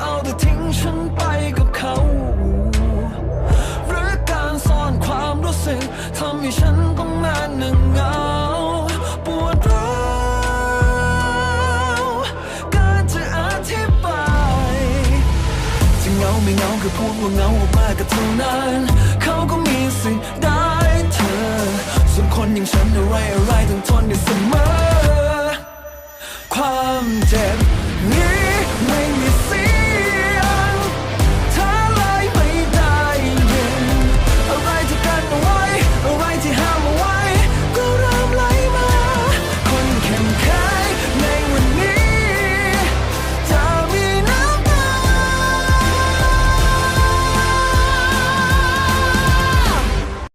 เอาแต่ทิ้งฉันไปกับเขา หรือการซ่อนความรู้สึกทำให้ฉันต้องมานหนึ่งเงาปวดร้าวการจะอธิบายจะเงาไม่เงาคือพูดว่าเงาออกมาก็เท่านั้น เขาก็มีสิทได้เธอ ส่วนคนอย่างฉันอะไรอะไรต้องทนอยู่เสมอ ความเจ็บ